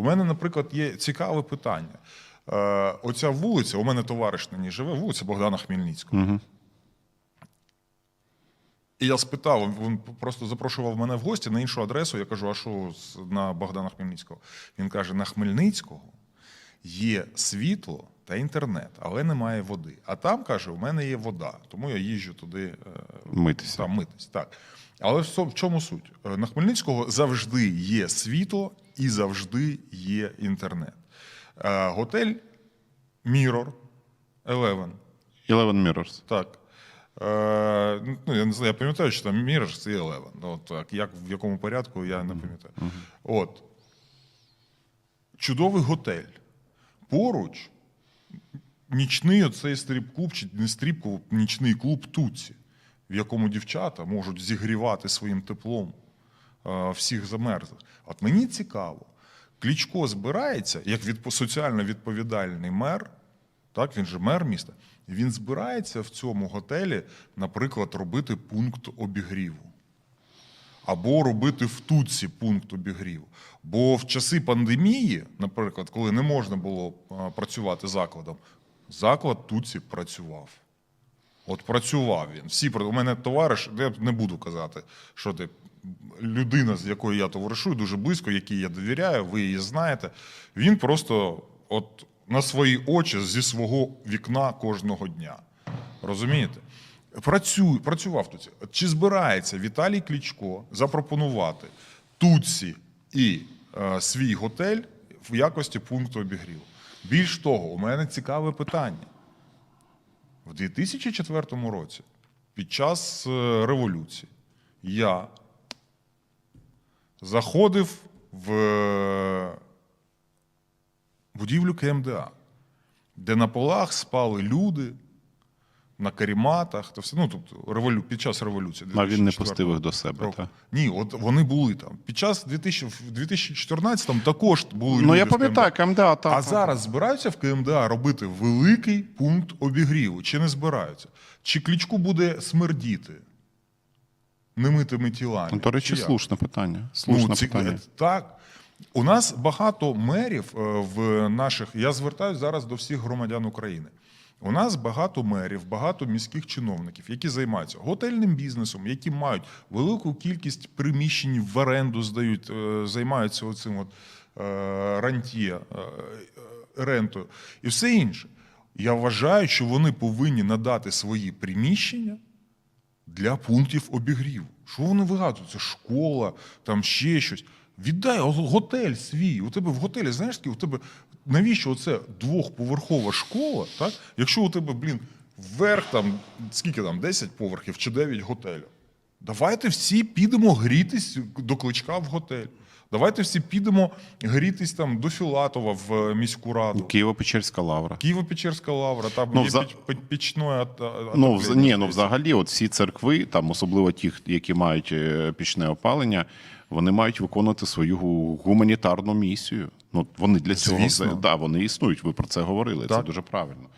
У мене, наприклад, є цікаве питання. Е, оця вулиця, у мене товариш на ній живе, вулиця Богдана Хмельницького. Угу. І я спитав, він просто запрошував мене в гості на іншу адресу. Я кажу, а що на Богдана Хмельницького? Він каже: на Хмельницького є світло та інтернет, але немає води. А там каже, у мене є вода, тому я їжджу туди е, Митися. Там митись. Так. Але в чому суть? Е, На Хмельницького завжди є світло і завжди є інтернет. Е, Готель Mirror Eleven. Eleven Mirrors. Так. Е, ну, я не знаю, я пам'ятаю, що там Mirror це Eleven. Ну, от, так, як, в якому порядку, я не пам'ятаю. От. Чудовий готель. Поруч нічний оцей стріп-клуб, чи не стріп-клуб, нічний клуб Туці, в якому дівчата можуть зігрівати своїм теплом е, всіх замерзлих. От мені цікаво, Клічко збирається, як соціально відповідальний мер, так, він же мер міста, він збирається в цьому готелі, наприклад, робити пункт обігріву. Або робити в Туці пункт обігріву. Бо в часи пандемії, наприклад, коли не можна було працювати закладом, заклад Туці працював. От працював він. Всі у мене товариш, я не буду казати, що ти людина, з якою я товаришую, дуже близько, якій я довіряю, ви її знаєте. Він просто от на свої очі зі свого вікна кожного дня. Розумієте? Працює, працював тут. Чи збирається Віталій Клічко запропонувати Туці і е, свій готель в якості пункту обігріву? Більш того, у мене цікаве питання. В 2004 році, під час е, революції, я заходив в е, будівлю КМДА, де на полах спали люди, на каріматах, та все. Ну, тобто, револю... під час революції. А він не пустив їх до себе, року. так? Ні, от вони були там. Під час 2000... в 2014 також були. Ну я пам'ятаю, КМДА там. А зараз збираються в КМДА робити великий пункт обігріву. Чи не збираються? Чи клічку буде смердіти немитими тілами? Ну, До речі, Чи слушне питання. Слушне Ну, ці- питання. Так. У нас багато мерів е, в наших. Я звертаюся зараз до всіх громадян України. У нас багато мерів, багато міських чиновників, які займаються готельним бізнесом, які мають велику кількість приміщень в оренду, здають, е, займаються оцим от е, рантьє, е, рентою і все інше. Я вважаю, що вони повинні надати свої приміщення для пунктів обігріву. Що вони вигадують? Це школа, там ще щось. Віддай готель свій. У тебе в готелі, знаєш, такі, у тебе навіщо оце двохповерхова школа, так? Якщо у тебе, блін, вверх там, скільки там, 10 поверхів чи 9 готелів. Давайте всі підемо грітись до кличка в готель. Давайте всі підемо грітись там до Філатова в е, міську раду. Києво-Печерська лавра. Києво-Печерська лавра, там Ну, є вза- піч- пі- пічне Ну, вз- ні, ну взагалі, от всі церкви, там особливо ті, які мають е, пічне опалення, вони мають виконувати свою гуманітарну місію. Ну, вони для цього Звісно. да, вони існують. Ви про це говорили. Це дуже правильно.